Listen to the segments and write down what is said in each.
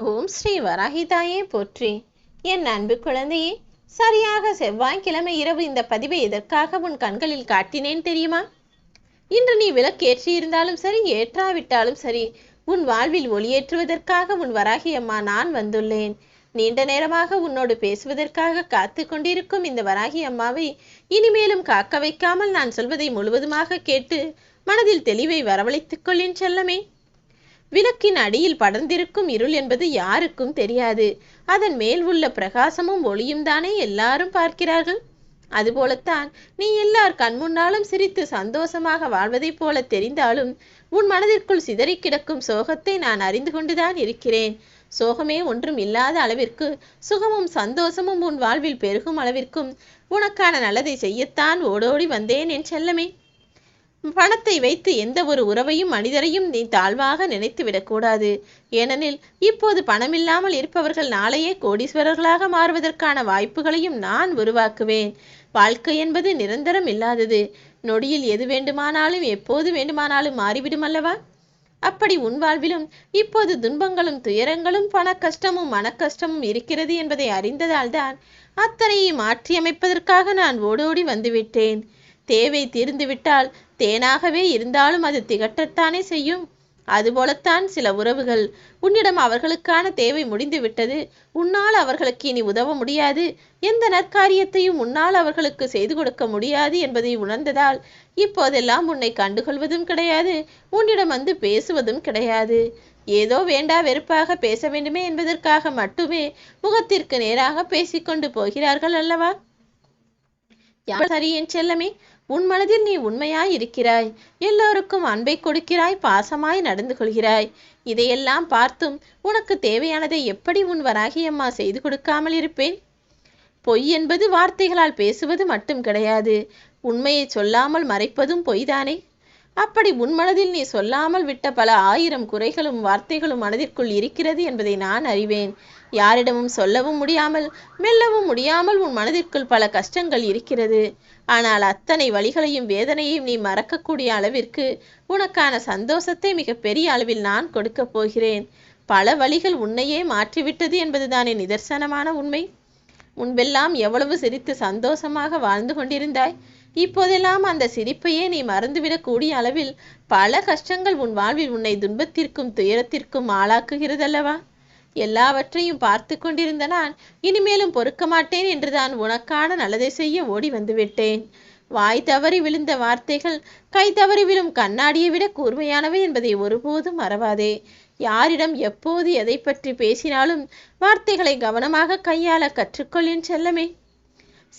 ஓம் ஸ்ரீ வராகிதாயே போற்றி. என் அன்பு குழந்தையே சரியாக செவ்வாய்க்கிழமை இரவு இந்த பதிவை எதற்காக உன் கண்களில் காட்டினேன் தெரியுமா? இன்று நீ விளக்கேற்றி இருந்தாலும் சரி ஏற்றாவிட்டாலும் சரி உன் வாழ்வில் ஒளியேற்றுவதற்காக உன் வராகி அம்மா நான் வந்துள்ளேன். நீண்ட நேரமாக உன்னோடு பேசுவதற்காக காத்து கொண்டிருக்கும் இந்த வராகி அம்மாவை இனிமேலும் காக்க வைக்காமல் நான் சொல்வதை முழுவதுமாக கேட்டு மனதில் தெளிவை வரவழைத்துக் கொள்ளின் செல்லமே. விளக்கின் அடியில் படர்ந்திருக்கும் இருள் என்பது யாருக்கும் தெரியாது. அதன் மேல் உள்ள பிரகாசமும் ஒளியும் தானே எல்லாரும் பார்க்கிறார்கள்? அதுபோலத்தான் நீ எல்லார் கண் முன்னாலும் சிரித்து சந்தோஷமாக வாழ்வதைப் போல தெரிந்தாலும் உன் மனதிற்குள் சிதறி கிடக்கும் சோகத்தை நான் அறிந்து கொண்டுதான் இருக்கிறேன். சோகமே ஒன்றும் இல்லாத அளவிற்கு சுகமும் சந்தோஷமும் உன் வாழ்வில் பெருகும் அளவிற்கும் உனக்கான நல்லதை செய்யத்தான் ஓடோடி வந்தேன் என் செல்லமே. பணத்தை வைத்து எந்த ஒரு உறவையும் மனிதரையும் நீ தாழ்வாக நினைத்து விடக்கூடாது. ஏனெனில் இப்போது பணமில்லாமல் இருப்பவர்கள் நாளையே கோடீஸ்வரர்களாக மாறுவதற்கான வாய்ப்புகளையும் நான் உருவாக்குவேன். வாழ்க்கை என்பது நிரந்தரம் இல்லாதது. நொடியில் எது வேண்டுமானாலும் எப்போது வேண்டுமானாலும் மாறிவிடும் அல்லவா? அப்படி உன் வாழ்விலும் இப்போது துன்பங்களும் துயரங்களும் பண கஷ்டமும் மனக்கஷ்டமும் இருக்கிறது என்பதை அறிந்ததால்தான் அத்தனையை மாற்றியமைப்பதற்காக நான் ஓடோடி வந்துவிட்டேன். தேவை தீர்ந்துவிட்டால் தேனாகவே இருந்தாலும் அது திகட்டத்தானே செய்யும்? அதுபோலத்தான் சில உறவுகள். உன்னிடம் அவர்களுக்கான தேவை முடிந்து விட்டது உன்னால் அவர்களுக்கு இனி உதவ முடியாது. எந்த நற்காரியத்தையும் உன்னால் அவர்களுக்கு செய்து கொடுக்க முடியாது என்பதை உணர்ந்ததால் இப்போதெல்லாம் உன்னை கண்டுகொள்வதும் கிடையாது. உன்னிடம் வந்து பேசுவதும் கிடையாது. ஏதோ வேண்டா வெறுப்பாக பேச வேண்டுமே என்பதற்காக மட்டுமே முகத்திற்கு நேராக பேசிக்கொண்டு போகிறார்கள் அல்லவா? யார் சரி என் செல்லமே? உன் மனதில் நீ உண்மையாய் இருக்கிறாய். எல்லோருக்கும் அன்பை கொடுக்கிறாய் பாசமாய் நடந்து கொள்கிறாய். இதையெல்லாம் பார்த்தும் உனக்கு தேவையானதை எப்படி உன் வராகியம்மா செய்து கொடுக்காமல் இருப்பேன்? பொய் என்பது வார்த்தைகளால் பேசுவது மட்டும் கிடையாது. உண்மையை சொல்லாமல் மறைப்பதும் பொய்தானே? அப்படி உன் மனதில் நீ சொல்லாமல் விட்ட பல ஆயிரம் குறைகளும் வார்த்தைகளும் மனதிற்குள் இருக்கிறது என்பதை நான் அறிவேன். யாரிடமும் சொல்லவும் முடியாமல் மெல்லவும் முடியாமல் உன் மனதிற்குள் பல கஷ்டங்கள் இருக்கிறது. ஆனால் அத்தனை வழிகளையும் வேதனையும் நீ மறக்கக்கூடிய அளவிற்கு உனக்கான சந்தோஷத்தை மிக பெரிய அளவில் நான் கொடுக்கப் போகிறேன். பல வழிகள் உன்னையே மாற்றிவிட்டது என்பதுதானே நிதர்சனமான உண்மை? முன்பெல்லாம் எவ்வளவு சிரித்து சந்தோஷமாக வாழ்ந்து கொண்டிருந்தாய்? இப்போதெல்லாம் அந்த சிரிப்பையே நீ மறந்துவிடக்கூடிய அளவில் பல கஷ்டங்கள் உன் வாழ்வில் உன்னை துன்பத்திற்கும் துயரத்திற்கும் ஆளாக்குகிறதல்லவா? எல்லாவற்றையும் பார்த்து கொண்டிருந்த நான் இனிமேலும் பொறுக்க மாட்டேன் என்றுதான் உனக்கான நல்லதை செய்ய ஓடி வந்துவிட்டேன். வாய் தவறி விழுந்த வார்த்தைகள் கை தவறி விழும் கண்ணாடியை விட கூர்மையானவை என்பதை ஒருபோதும் மறவாதே. யாரிடம் எப்போது எதை பற்றி பேசினாலும் வார்த்தைகளை கவனமாக கையாள கற்றுக்கொள்ளின் செல்லமே.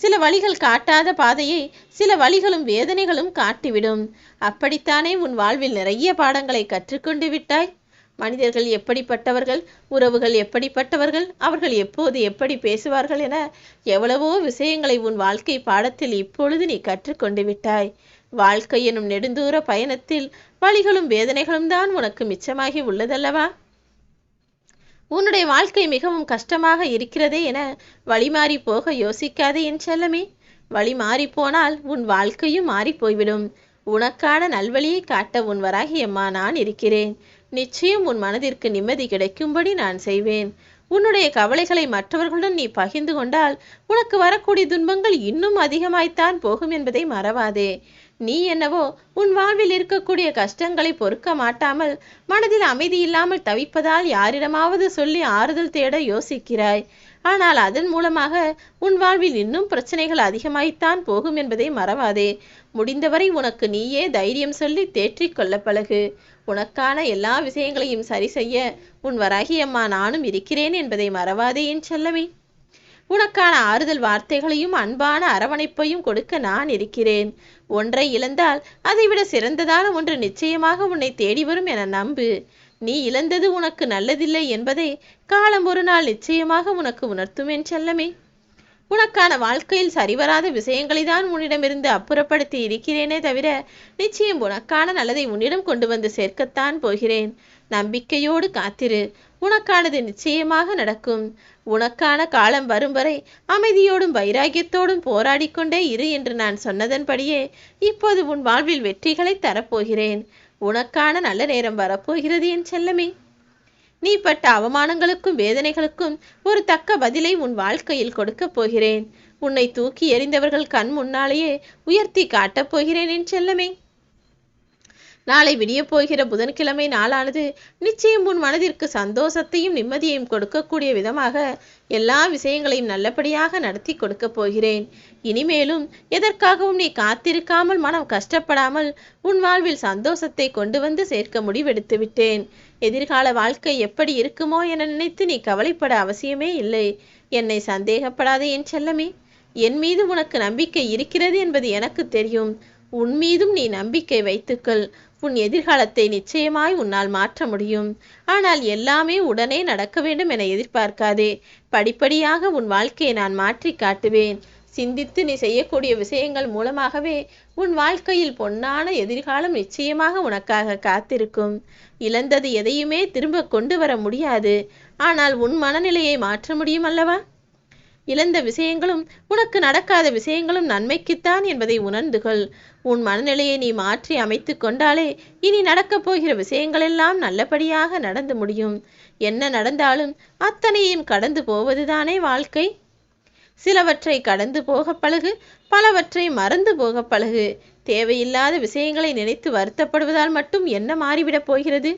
சில வழிகள் காட்டாத பாதையை சில வழிகளும் வேதனைகளும் காட்டிவிடும். அப்படித்தானே உன் வாழ்வில் நிறைய பாடங்களை கற்றுக்கொண்டு விட்டாய்? மனிதர்கள் எப்படிப்பட்டவர்கள் உறவுகள் எப்படிப்பட்டவர்கள் அவர்கள் எப்போது எப்படி பேசுவார்கள் என எவ்வளவோ விஷயங்களை உன் வாழ்க்கை பாடத்தில் இப்பொழுது நீ கற்றுக்கொண்டு விட்டாய். வாழ்க்கை எனும் நெடுந்தூர பயணத்தில் வழிகளும் வேதனைகளும் தான் உனக்கு மிச்சமாகி உள்ளதல்லவா? உன்னுடைய வாழ்க்கை மிகவும் கஷ்டமாக இருக்கிறதே என வழிமாறி போக யோசிக்காதே என் செல்லமே. வழி மாறி போனால் உன் வாழ்க்கையும் மாறி போய்விடும் உனக்கான நல்வழியை காட்ட உன் வராகியம்மா நான் இருக்கிறேன். நிச்சயம் உன் மனதிற்கு நிம்மதி கிடைக்கும்படி நான் செய்வேன். உன்னுடைய கவலைகளை மற்றவர்களுடன் நீ பகிர்ந்து கொண்டால் உனக்கு வரக்கூடிய துன்பங்கள் இன்னும் அதிகமாய்த்தான் போகும் என்பதை மறவாதே. நீ என்னவோ உன் வாழ்வில் இருக்கக்கூடிய கஷ்டங்களை பொறுக்க மாட்டாமல் மனதில் அமைதி இல்லாமல் தவிப்பதால் யாரிடமாவது சொல்லி ஆறுதல் தேட யோசிக்கிறாய். ஆனால் அதன் மூலமாக உன் வாழ்வில் இன்னும் பிரச்சனைகள் அதிகமாய்த்தான் போகும் என்பதை மறவாதே. முடிந்தவரை உனக்கு நீயே தைரியம் சொல்லி தேற்றிக் கொள்ள பழகு. உனக்கான எல்லா விஷயங்களையும் சரி செய்ய உன் வராகியம்மா நானும் இருக்கிறேன் என்பதை மறவாதே என் செல்லமே. உனக்கான ஆறுதல் வார்த்தைகளையும் அன்பான அரவணைப்பையும் கொடுக்க நான் இருக்கிறேன். ஒன்றை இழந்தால் அதைவிட சிறந்ததான ஒன்று நிச்சயமாக உன்னை தேடி வரும் என நம்பு. நீ இழந்தது உனக்கு நல்லதில்லை என்பதை காலம் ஒரு நாள் நிச்சயமாக உனக்கு உணர்த்தும் என் செல்லமே. உனக்கான வாழ்க்கையில் சரிவராத விஷயங்களை தான் உன்னிடமிருந்து அப்புறப்படுத்தி இருக்கிறேனே தவிர நிச்சயம் உனக்கான நல்லதை உன்னிடம் கொண்டு வந்து சேர்க்கத்தான் போகிறேன். நம்பிக்கையோடு காத்திரு. உனக்கானது நிச்சயமாக நடக்கும். உனக்கான காலம் வரும் வரை அமைதியோடும் வைராகியத்தோடும் போராடிக்கொண்டே இரு என்று நான் சொன்னதன்படியே இப்போது உன் வாழ்வில் வெற்றிகளை தரப்போகிறேன். உனக்கான நல்ல நேரம் வரப்போகிறது என் செல்லமே. நீ பட்ட அவமானங்களுக்கும் வேதனைகளுக்கும் ஒரு தக்க பதிலை உன் வாழ்க்கையில் கொடுக்கப் போகிறேன். உன்னை தூக்கி எறிந்தவர்கள் கண் முன்னாலேயே உயர்த்தி காட்டப் போகிறேன் என் செல்லமே. நாளை விடியப் போகிற புதன்கிழமை நாளானது நிச்சயம் உன் மனதிற்கு சந்தோஷத்தையும் நிம்மதியையும் கொடுக்கக்கூடிய விதமாக எல்லா விஷயங்களையும் நல்லபடியாக நடத்தி கொடுக்கப் போகிறேன். இனிமேலும் எதற்காகவும் நீ காத்திருக்காமல் மனம் கஷ்டப்படாமல் உன் வாழ்வில் சந்தோஷத்தை கொண்டு வந்து சேர்க்க முடிவெடுத்து விட்டேன். எதிர்கால வாழ்க்கை எப்படி இருக்குமோ என நினைத்து நீ கவலைப்பட அவசியமே இல்லை. என்னை சந்தேகப்படாதே என் செல்லமே. என் மீது உனக்கு நம்பிக்கை இருக்கிறது என்பது எனக்கு தெரியும். உன் மீதும் நீ நம்பிக்கை வைத்துக்கொள். உன் எதிர்காலத்தை நிச்சயமாய் உன்னால் மாற்ற முடியும். ஆனால் எல்லாமே உடனே நடக்க வேண்டும் என எதிர்பார்க்காதே. படிப்படியாக உன் வாழ்க்கையை நான் மாற்றி காட்டுவேன். சிந்தித்து நீ செய்யக்கூடிய விஷயங்கள் மூலமாகவே உன் வாழ்க்கையில் பொன்னான எதிர்காலம் நிச்சயமாக உனக்காக காத்திருக்கும். இழந்தது எதையுமே திரும்ப கொண்டு வர முடியாது. ஆனால் உன் மனநிலையை மாற்ற முடியும் அல்லவா? இழந்த விஷயங்களும் உனக்கு நடக்காத விஷயங்களும் நன்மைக்குத்தான் என்பதை உணர்ந்துகள். உன் மனநிலையை நீ மாற்றி அமைத்து கொண்டாலே இனி நடக்கப் போகிற விஷயங்களெல்லாம் நல்லபடியாக நடந்து முடியும். என்ன நடந்தாலும் அத்தனையும் கடந்து போவதுதானே வாழ்க்கை? சிலவற்றை கடந்து போக பழகு பலவற்றை மறந்து போக பழகு. தேவையில்லாத விஷயங்களை நினைத்து வருத்தப்படுவதால் மட்டும் என்ன மாறிவிடப் போகிறது?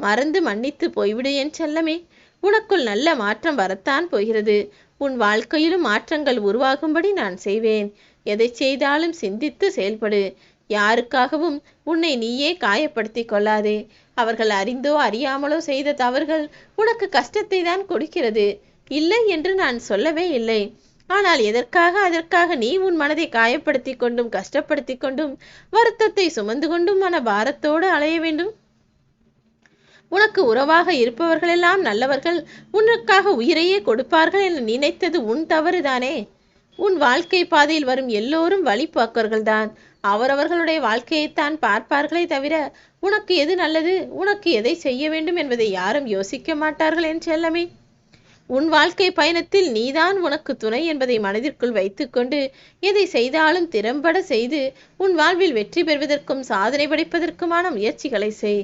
மறந்து மன்னித்து போய்விடு என் செல்லமே. உனக்குள் நல்ல மாற்றம் வரத்தான் போகிறது. உன் வாழ்க்கையிலும் மாற்றங்கள் உருவாகும்படி நான் செய்வேன். எதை செய்தாலும் சிந்தித்து செயல்படு. யாருக்காகவும் உன்னை நீயே காயப்படுத்திக் கொள்ளாதே. அவர்கள் அறிந்தோ அறியாமலோ செய்த தவறுகள் உனக்கு கஷ்டத்தை தான் கொடுக்கிறது. இல்லை என்று நான் சொல்லவே இல்லை. ஆனால் எதற்காக அதற்காக நீ உன் மனதை காயப்படுத்தி கொண்டும் கஷ்டப்படுத்தி கொண்டும் வருத்தத்தை சுமந்து கொண்டும் மன பாரத்தோடு அலைய வேண்டும்? உனக்கு உறவாக இருப்பவர்களெல்லாம் நல்லவர்கள் உனக்காக உயிரையே கொடுப்பார்கள் என நினைத்தது உன் தவறுதானே? உன் வாழ்க்கை பாதையில் வரும் எல்லோரும் வழிபாக்கர்கள்தான். அவரவர்களுடைய வாழ்க்கையைத்தான் பார்ப்பார்களே தவிர உனக்கு எது நல்லது உனக்கு எதை செய்ய வேண்டும் என்பதை யாரும் யோசிக்க மாட்டார்கள் என் செல்லமே. உன் வாழ்க்கை பயணத்தில் நீதான் உனக்கு துணை என்பதை மனதிற்குள் வைத்துக்கொண்டு எதை செய்தாலும் திறம்பட செய்து உன் வாழ்வில் வெற்றி பெறுவதற்கும் சாதனை படைப்பதற்குமான முயற்சிகளை செய்.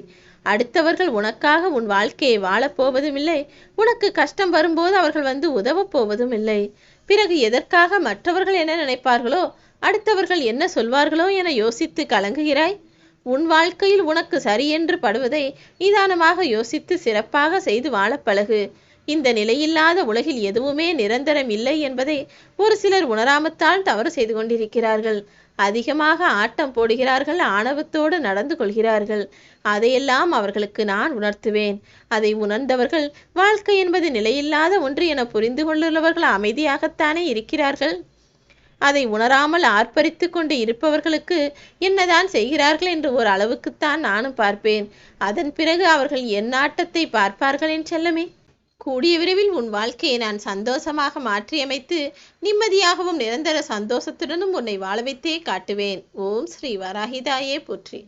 அடுத்தவர்கள் உனக்காக உன் வாழ்க்கையை வாழப்போவதும் இல்லை உனக்கு கஷ்டம் வரும்போது அவர்கள் வந்து உதவப் போவதும் இல்லை பிறகு எதற்காக மற்றவர்கள் என்ன நினைப்பார்களோ அடுத்தவர்கள் என்ன சொல்வார்களோ என யோசித்து கலங்குகிறாய்? உன் வாழ்க்கையில் உனக்கு சரியென்று படுவதை நிதானமாக யோசித்து சிறப்பாக செய்து வாழ பழகு. இந்த நிலையில்லாத உலகில் எதுவுமே நிரந்தரம் இல்லை என்பதை ஒரு சிலர் உணராமத்தால் தவறு செய்து கொண்டிருக்கிறார்கள். அதிகமாக ஆட்டம் போடுகிறார்கள் ஆணவத்தோடு நடந்து கொள்கிறார்கள். அதையெல்லாம் அவர்களுக்கு நான் உணர்த்துவேன். அதை உணர்ந்தவர்கள் வாழ்க்கை என்பது நிலையில்லாத ஒன்று என புரிந்து கொண்டுள்ளவர்கள் அமைதியாகத்தானே இருக்கிறார்கள்? அதை உணராமல் ஆர்ப்பரித்து கொண்டு இருப்பவர்களுக்கு என்னதான் செய்கிறார்கள் என்று ஒரு அளவுக்குத்தான் நானும் பார்ப்பேன். அதன் பிறகு அவர்கள் என் ஆட்டத்தை பார்ப்பார்கள் என் செல்லமே. கூடிய விரைவில் உன் வாழ்க்கையை நான் சந்தோஷமாக மாற்றியமைத்து நிம்மதியாகவும் நிரந்தர சந்தோஷத்துடனும் உன்னை வாழ வைத்தே காட்டுவேன். ஓம் ஸ்ரீ வராகிதாயே போற்றி.